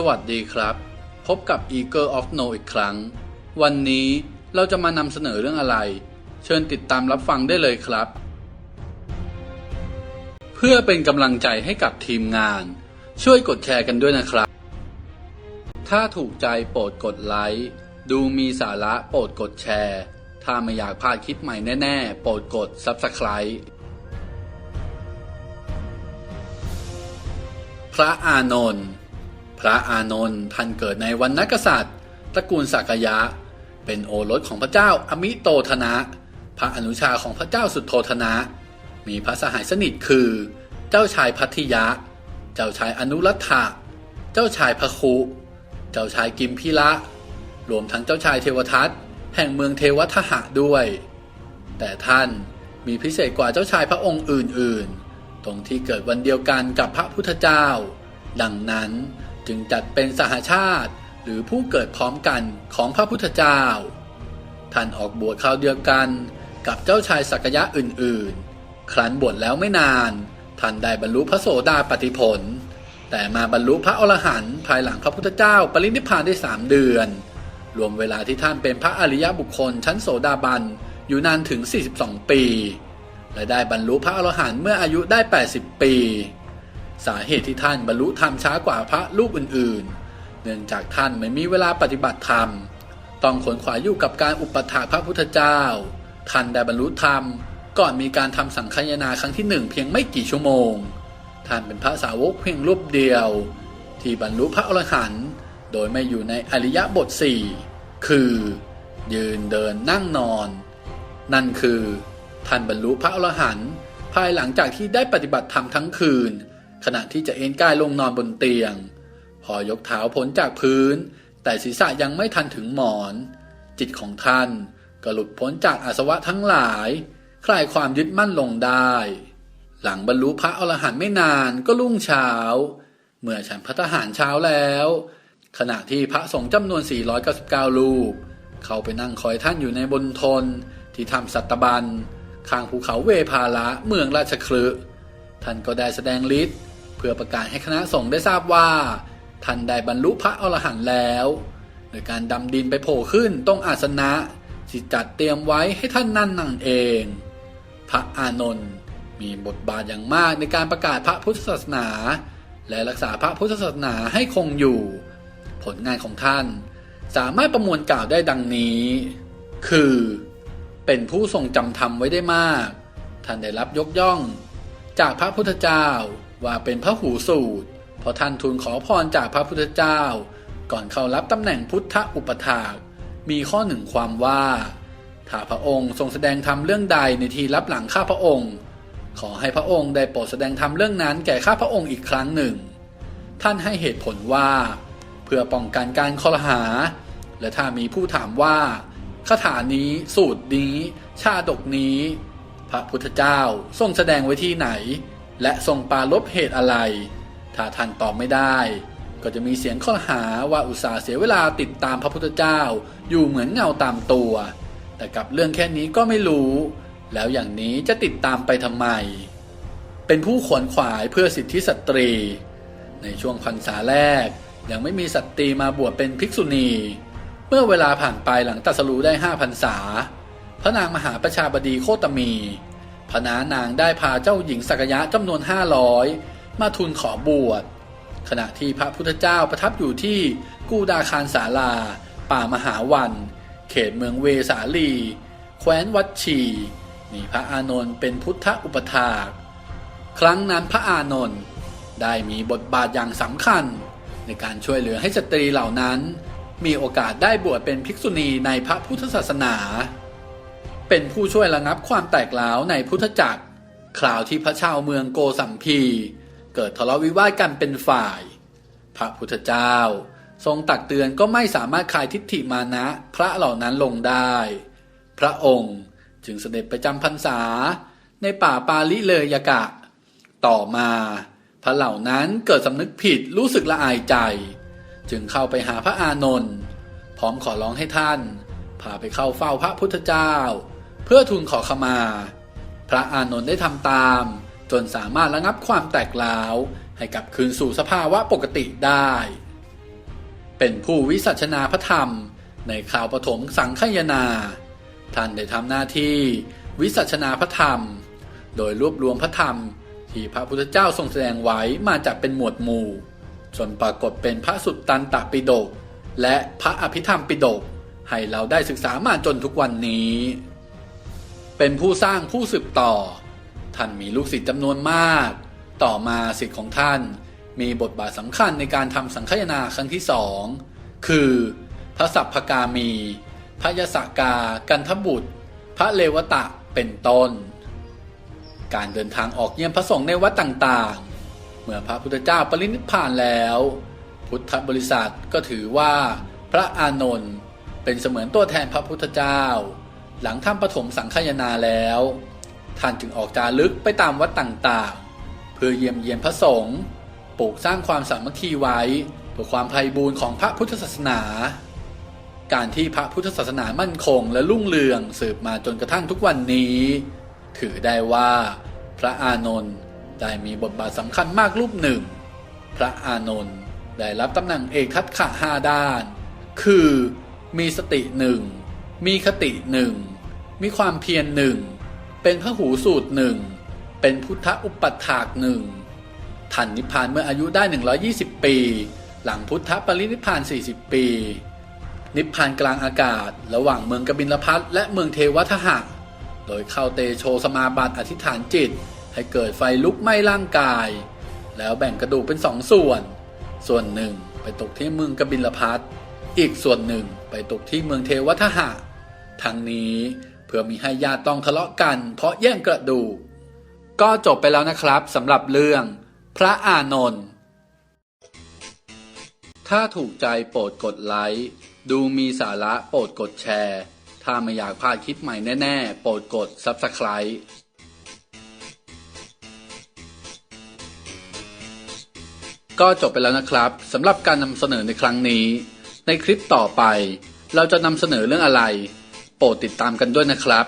สวัสดีครับ พบกับ Eagle of No อีกครั้ง วันนี้เราจะมานำเสนอเรื่องอะไร เชิญติดตามรับฟังได้เลยครับ เพื่อเป็นกำลังใจให้กับทีมงาน ช่วยกดแชร์กันด้วยนะครับ ถ้าถูกใจโปรดกดไลค์ดูมีสาระโปรดกดแชร์ ถ้าไม่อยากพลาดคลิปใหม่แน่ๆ โปรดกด Subscribe พระอานนท์ พระอานนท์ท่านเกิดในวันนักษัตริย์ตระกูลสักยะ เป็นโอรสของพระเจ้าอมิโตธนะ พระอนุชาของพระเจ้าสุโธธนะ มีพระสหายสนิทคือ เจ้าชายพัทยะ เจ้าชายอนุรัตถะเจ้าชายพระคุ เจ้าชายกิมพิละรวมทั้งเจ้าชายเทวทัตแห่งเมืองเทวทหะด้วย แต่ท่านมีพิเศษกว่าเจ้าชายพระองค์อื่นๆ ตรงที่เกิดวันเดียวกันกับพระพุทธเจ้า ดังนั้น จึงจัดเป็นสหชาติ หรือผู้เกิดพร้อมกันของพระพุทธเจ้า ท่านออกบวชคราวเดียวกันกับเจ้าชายสักยะอื่นๆ ครั้นบวชแล้วไม่นาน ท่านได้บรรลุพระโสดาปติผล แต่มาบรรลุพระอรหันต์ภายหลังพระพุทธเจ้าปรินิพพานได้สามเดือน รวมเวลาที่ท่านเป็นพระอริยบุคคลชั้นโสดาบันอยู่นานถึง 42 ปี และได้บรรลุพระอรหันต์เมื่ออายุได้ 80 ปี สาเหตุที่ท่านบรรลุธรรมช้ากว่าพระรูปอื่นๆ เนื่องจากท่านไม่มีเวลาปฏิบัติธรรม ต้องขนขวายอยู่กับการอุปถากพระพุทธเจ้า ท่านได้บรรลุธรรมก่อนมีการทำสังฆายนาครั้งที่หนึ่งเพียงไม่กี่ชั่วโมง ท่านเป็นพระสาวกเพียงรูปเดียว ที่บรรลุพระอรหันต์โดยไม่อยู่ในอริยบทสี่คือ ยืนเดินนั่งนอน นั่นคือ ท่านบรรลุพระอรหันต์ภายหลังจากที่ได้ปฏิบัติธรรมทั้งคืน ขณะที่จะเอนกายลงนอนบนเตียง พอยกเท้าพ้นจากพื้น แต่ศีรษะยังไม่ทันถึงหมอน จิตของท่านก็หลุดพ้นจากอาสวะทั้งหลาย คลายความยึดมั่นลงได้ หลังบรรลุพระอรหันต์ไม่นานก็รุ่งเช้า เมื่อฉันพัฒหารเช้าแล้ว ขณะที่พระสงฆ์จำนวน 499 รูป เข้าไปนั่งคอยท่านอยู่ในบนทนที่ทำสัตบันข้างภูเขาเวพาละเมืองราชคลึท่านก็ได้แสดงฤทธิ์ พื่อประกาศให้คณะสงฆ์ได้ทราบว่า ท่านได้บรรลุพระอรหันต์แล้วโดยการดำดินไปโผล่ขึ้นตรงอาสนะที่จัดเตรียมไว้ให้ท่านนั่นนั่งเอง พระอานนท์มีบทบาทอย่างมากในการประกาศพระพุทธศาสนา และรักษาพระพุทธศาสนาให้คงอยู่ ผลงานของท่านสามารถประมวลกล่าวได้ดังนี้ คือ เป็นผู้ทรงจำธรรมไว้ได้มาก ท่านได้รับยกย่อง จากพระพุทธเจ้า ว่าเป็นพระหูสูตรเพราะท่านทูลขอพรจากพระพุทธเจ้า ก่อนเข้ารับตำแหน่งพุทธอุปถากมีข้อหนึ่งความว่า ถ้าพระองค์ทรงแสดงธรรมเรื่องใดในทีรับหลังข้าพระองค์ ขอให้พระองค์ได้โปรดแสดงธรรมเรื่องนั้นแก่ข้าพระองค์อีกครั้งหนึ่ง ท่านให้เหตุผลว่า เพื่อป้องกันการคอรหา และถ้ามีผู้ถามว่าคาถานี้สูตรนี้ ชาดกนี้ พระพุทธเจ้าทรงแสดงไว้ที่ไหน และทรงปารบเหตุอะไร ถ้าท่านตอบไม่ได้ ก็จะมีเสียงข้อหาว่าอุตสาห์เสียเวลาติดตามพระพุทธเจ้า อยู่เหมือนเงาตามตัว แต่กับเรื่องแค่นี้ก็ไม่รู้ แล้วอย่างนี้จะติดตามไปทำไม เป็นผู้ขวนขวายเพื่อสิทธิสตรี ในช่วงพรรษาแรก ยังไม่มีสตรีมาบวชเป็นภิกษุณี เมื่อเวลาผ่านไปหลังตัสรู้ได้ห้าพรรษา พระนางมหาประชาบดีโคตมี พนานางได้พาเจ้าหญิงสักยะจำนวนห้าร้อยมาทูลขอบวช ขณะที่พระพุทธเจ้าประทับอยู่ที่กูดาคารสาลา ป่ามหาวัน เขตเมืองเวสาลี แคว้นวัดชีมีพระอานนท์เป็นพุทธอุปถาก ครั้งนั้นพระอานนท์ได้มีบทบาทอย่างสำคัญ ในการช่วยเหลือให้สตรีเหล่านั้น มีโอกาสได้บวชเป็นภิกษุณีในพระพุทธศาสนา เป็นผู้ช่วยระงับความแตกร้าวในพุทธจักรคราวที่พระชาวเมืองโกสัมพีเกิดทะเลาะวิวาทกันเป็นฝ่าย พระพุทธเจ้า ทรงตักเตือนก็ไม่สามารถคลายทิฏฐิมานะพระเหล่านั้นลงได้ พระองค์จึงเสด็จไปจำพรรษาในป่าปาลิเลยกะ ต่อมาพระเหล่านั้นเกิดสำนึกผิดรู้สึกละอายใจ จึงเข้าไปหาพระอานนท์พร้อมขอร้องให้ท่านพาไปเข้าเฝ้าพระพุทธเจ้า เพื่อทูลขอขมา พระอานนท์ได้ทำตาม จนสามารถระงับความแตกร้าวให้กลับคืนสู่สภาวะปกติได้ เป็นผู้วิสัชนาพระธรรมในข่าวปฐมสังคยนา ท่านได้ทำหน้าที่วิสัชนาพระธรรม โดยรวบรวมพระธรรม ที่พระพุทธเจ้าทรงแสดงไว้มาจากเป็นหมวดหมู่ จนปรากฏเป็นพระสุตตันตปิฎกและพระอภิธรรมปิฎกให้เราได้ศึกษามาจนทุกวันนี้ เป็นผู้สร้างผู้สืบต่อ ท่านมีลูกศิษย์จำนวนมาก ต่อมาศิษย์ของท่านมีบทบาทสำคัญในการทำสังคายนาครั้งที่สองคือพระสัพพกามี พระยศกา กันทบุตร พระเลวตะเป็นต้น การเดินทางออกเยี่ยมพระสงฆ์ในวัดต่างๆ เมื่อพระพุทธเจ้าปรินิพพานแล้ว พุทธบริษัทก็ถือว่า พระอานนท์เป็นเสมือนตัวแทนพระพุทธเจ้า หลังทำปฐมสังคายนาแล้ว ท่านจึงออกจารึกไปตามวัดต่างๆ เพื่อเยี่ยมเยียนพระสงฆ์ปลูกสร้างความสามัคคีไว้ เพื่อความไพบูรย์ของพระพุทธศาสนา การที่พระพุทธศาสนามั่นคงและรุ่งเรืองสืบมาจนกระทั่งทุกวันนี้ ถือได้ว่าพระอานนท์ได้มีบทบาทสำคัญมากรูปหนึ่ง พระอานนท์ได้รับตำแหน่งเอกทัตขะห้าด้าน คือมีสติหนึ่ง มีคติหนึ่ง มีความเพียรหนึ่ง เป็นพระหูสูตรหนึ่ง เป็นพุทธอุปัฏฐากหนึ่งท่านนิพพานเมื่ออายุได้ 120 ปี หลังพุทธปรินิพพาน 40 ปี นิพพานกลางอากาศ ระหว่างเมืองกบิลพัทและเมืองเทวทหะ โดยเข้าเตโชสมาบัติอธิษฐานจิต ให้เกิดไฟลุกไหม้ร่างกาย แล้วแบ่งกระดูกเป็นสองส่วน ส่วนหนึ่งไปตกที่เมืองกบิลพัทอีกส่วนหนึ่งไปตกที่เมืองเทวทหะ ทั้งนี้เพื่อมีให้ญาติต้องทะเลาะกัน เพราะแย่งกระดูก ก็จบไปแล้วนะครับสำหรับเรื่อง พระอานนท์ถ้าถูกใจโปรดกดไลค์ดูมีสาระโปรดกดแชร์ ถ้าไม่อยากพลาดคลิปใหม่แน่ๆ โปรดกด Subscribe ก็จบไปแล้วนะครับสำหรับการนำเสนอในครั้งนี้ ในคลิปต่อไป เราจะนำเสนอเรื่องอะไร โปรดติดตามกันด้วยนะครับ